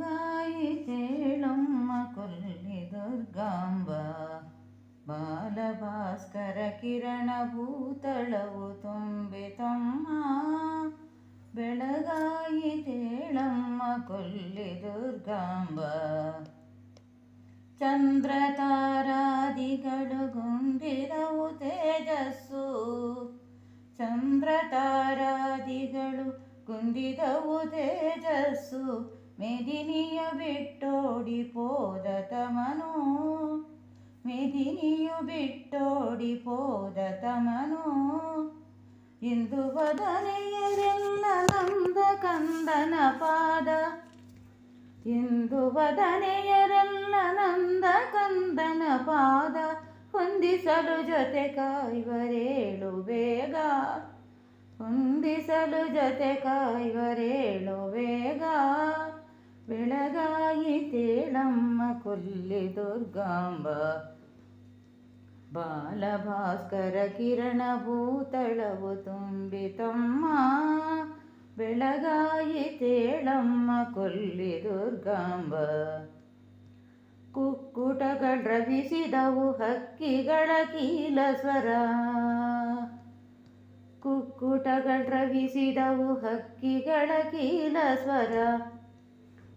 ಬೆಳಗಾಯಿತೇಳಮ್ಮ ಕೊಲ್ಲಿ ದುರ್ಗಾಂಬ ಬಾಲಭಾಸ್ಕರ ಕಿರಣ ಭೂತಳವು ತುಂಬಿತಮ್ಮ ಬೆಳಗಾಯಿತೇಳಮ್ಮ ಕೊಲ್ಲಿ ದುರ್ಗಾಂಬ ಚಂದ್ರ ಕುಂದಿದವು ತೇಜಸ್ಸು ಮೆದಿನಿಯ ಬಿಟ್ಟೋಡಿ ಪೋದ ತಮನು ಮೆದಿನಿಯು ಬಿಟ್ಟೋಡಿ ಪೋದ ತಮನು ಇಂದು ವದನೆಯರೆಲ್ಲ ನಂದ ಕಂದನ ಪಾದ. ಇಂದು ವದನೆಯರೆಲ್ಲ ನಂದ ಕಂದನ ಪಾದ. ಹೊಂದಿಸಲು ಜೊತೆ ಕಾಯುವರೇಳು ಬೇಗ. ಹೊಂದಿಸಲು ಜೊತೆ ವೇಗ. ಬೇಗ ಬೆಳಗಾಯಿತೇಳಮ್ಮ ಕೊಲ್ಲಿ ದುರ್ಗಾಂಬ, ಬಾಲಭಾಸ್ಕರ ಕಿರಣ ಭೂತಳವು ತುಂಬಿತಮ್ಮ ಬೆಳಗಾಯಿತೇಳಮ್ಮ ಕೊಲ್ಲಿ ದುರ್ಗಾಂಬ, ಕುಕ್ಕುಟಗಳ ರವಿಸಿದವು ಹಕ್ಕಿಗಳ ಕೀಲ ಸ್ವರ. ಕುಕ್ಕುಟಗಳ ರವಿಸಿದವು ಹಕ್ಕಿಗಳ ಕೀಲ ಸ್ವರ.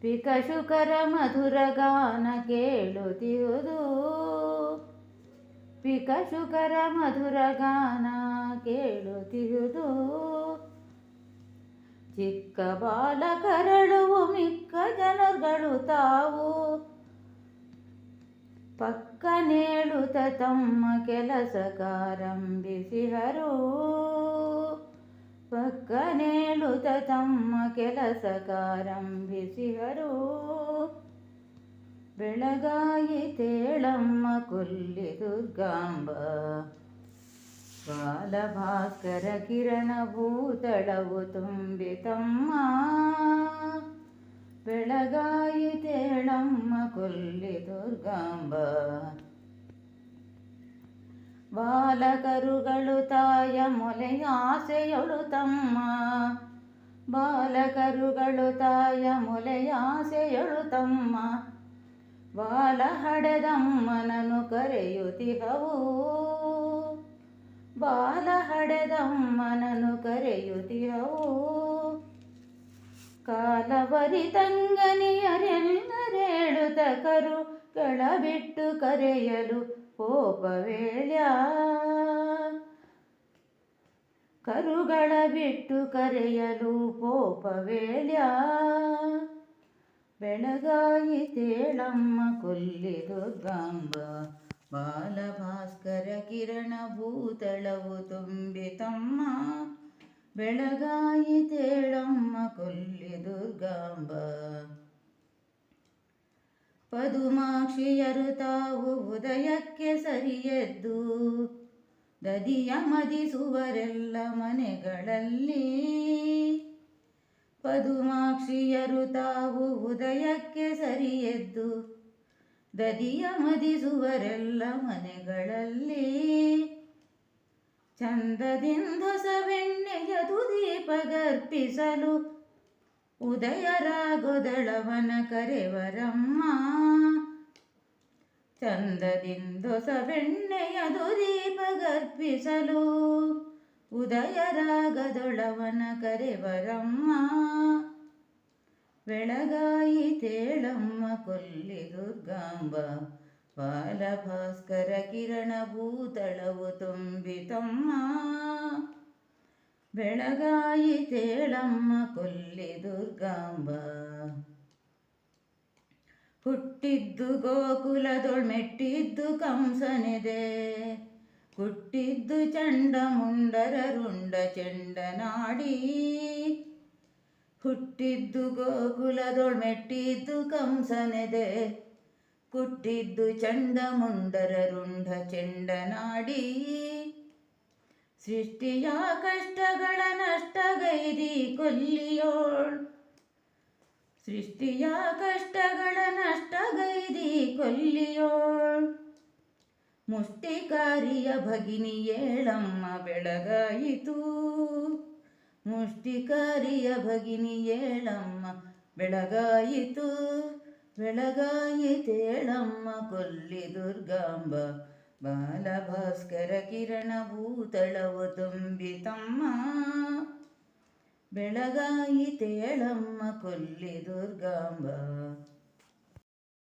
ಪಿಕಶುಕರ ಮಧುರ ಗಾನ ಕೇಳುತ್ತಿರುವುದು. ಪಿಕಶುಕರ ಮಧುರ ಗಾನ ಕೇಳುತ್ತಿರುವುದು. ಚಿಕ್ಕ ಬಾಲಕರಳುವು ಮಿಕ್ಕ ಜನಗಳು ತಾವು. ಪಕ್ಕನೇಳುತ್ತ ತಮ್ಮ ಕೆಲಸ ಕಾರಂಭಿಸಿಹರು ಪಕ್ಕನೇಳುತ್ತ ತಮ್ಮ ಕೆಲಸ ಕಾರಂಭಿಸಿಹರು ಬೆಳಗಾಯಿತೇಳಮ್ಮ ಕೊಲ್ಲಿ ದುರ್ಗಾಂಬ ಬಾಲಭಾಸ್ಕರ ಕಿರಣ ಭೂತಳವು ತುಂಬಿತಮ್ಮ ಬೆಳಗಾಯಿತೇಳಮ್ಮ ಕೊಲ್ಲಿ ದುರ್ಗಾಂಬ ಬಾಲಕರುಗಳು ತಾಯ ಮೊಲೆಯಾಸೆಯೊಳು ತಮ್ಮ. ಬಾಲಕರುಗಳು ತಾಯ ಮೊಲೆಯಾಸೆಯೊಳು ತಮ್ಮ. ಬಾಲ ಹಡೆದಮ್ಮನನು ಕರೆಯುತ್ತಿಹವು. ಬಾಲ ಹಡೆದಮ್ಮನನು ಕರೆಯುತ್ತಿಹವು. ಕಾಲವರಿ ತಂಗನಿಯರೆಲ್ಲರೇಳುತ್ತ ಕರುಗಳ ಬಿಟ್ಟು ಕರೆಯಲು ಕೋಪವೇಳ್ಯ ಕರುಗಳ ಬಿಟ್ಟು ಕರೆಯಲು ಕೋಪವೇಳ್ಯ ಬೆಳಗಾಯಿತೇಳಮ್ಮ ಕೊಲ್ಲಿ ದುರ್ಗಾಂಬ. ಬಾಲಭಾಸ್ಕರ ಕಿರಣ ಭೂತಳವು ತುಂಬಿತಮ್ಮ ಬೆಳಗಾಯಿತೇಳಮ್ಮ ಕೊಲ್ಲಿ ದುರ್ಗಾಂಬ. ಪದುಮಾಕ್ಷಿಯರು ತಾವು ಉದಯಕ್ಕೆ ಸರಿಯೆದ್ದು, ದದಿಯ ಮದಿಸುವರೆಲ್ಲ ಮನೆಗಳಲ್ಲಿ. ಪದುಮಾಕ್ಷಿಯರು ತಾವು ಉದಯಕ್ಕೆ ಸರಿಯೆದ್ದು, ದದಿಯ ಮದಿಸುವರೆಲ್ಲ ಮನೆಗಳಲ್ಲಿ. ಚಂದದಿಂದೊಸವೆಣ್ಣೆಯ ತುದೀಪಗರ್ಪಿಸಲು ಉದಯರಾಗೊದಳವನ ಕರೆವರಮ್ಮ. ಚಂದದಿಂದೊಸವೆಣ್ಣೆಯ ದುದೀಪಗರ್ಪಿಸಲು ಉದಯರಾಗದೊಳವನ ಕರೆವರಮ್ಮ. ಬೆಳಗಾಯಿತೇಳಮ್ಮ ಕೊಲ್ಲಿ ದುರ್ಗಾಂಬ ಬಾಲಭಾಸ್ಕರ ಕಿರಣ ಭೂತಳವು ತುಂಬಿತಮ್ಮ. ಬೆಳಗಾಯಿತೇಳಮ್ಮ ಕೊಲ್ಲಿ ದುರ್ಗಾಂಬ. ಹುಟ್ಟಿದ್ದು ಗೋಕುಲದೊಳ್ ಮೆಟ್ಟಿದ್ದು ಕಂಸನಿದೆ. ಹುಟ್ಟಿದ್ದು ಚಂಡ ಮುಂಡರ ರುಂಡ ಚಂಡನಾಡಿ ಹುಟ್ಟಿದ್ದು ಗೋಕುಲದೊಳ್ ಮೆಟ್ಟಿದ್ದು ಕಂಸನೆದೆ. ಹುಟ್ಟಿದ್ದು ಚಂಡ ಮುಂಡರ ರುಂಡ ಚೆಂಡನಾಡಿ ಸೃಷ್ಟಿಯ ಕಷ್ಟಗಳ ನಷ್ಟಗೈದಿ ಕೊಲ್ಲಿಯೋಳ್. ಸೃಷ್ಟಿಯ ಕಷ್ಟಗಳ ನಷ್ಟಗೈದಿ ಕೊಲ್ಲಿಯೋಳ್. ಮುಷ್ಟಿಕಾರಿಯ ಭಗಿನಿಯೇಳಮ್ಮ ಬೆಳಗಾಯಿತು ಮುಷ್ಟಿಕಾರಿಯ ಭಗಿನಿ ಏಳಮ್ಮ ಬೆಳಗಾಯಿತು ಬೆಳಗಾಯಿತೇಳಮ್ಮ ಕೊಲ್ಲಿ ದುರ್ಗಾಂಬ ಬಾಲಭಾಸ್ಕರ ಕಿರಣ ಭೂತಳವು ತುಂಬಿತಮ್ಮ ಬೆಳಗಾಯಿತೆಯಳಮ್ಮ ಕೊಲ್ಲಿ ದುರ್ಗಾಂಬ.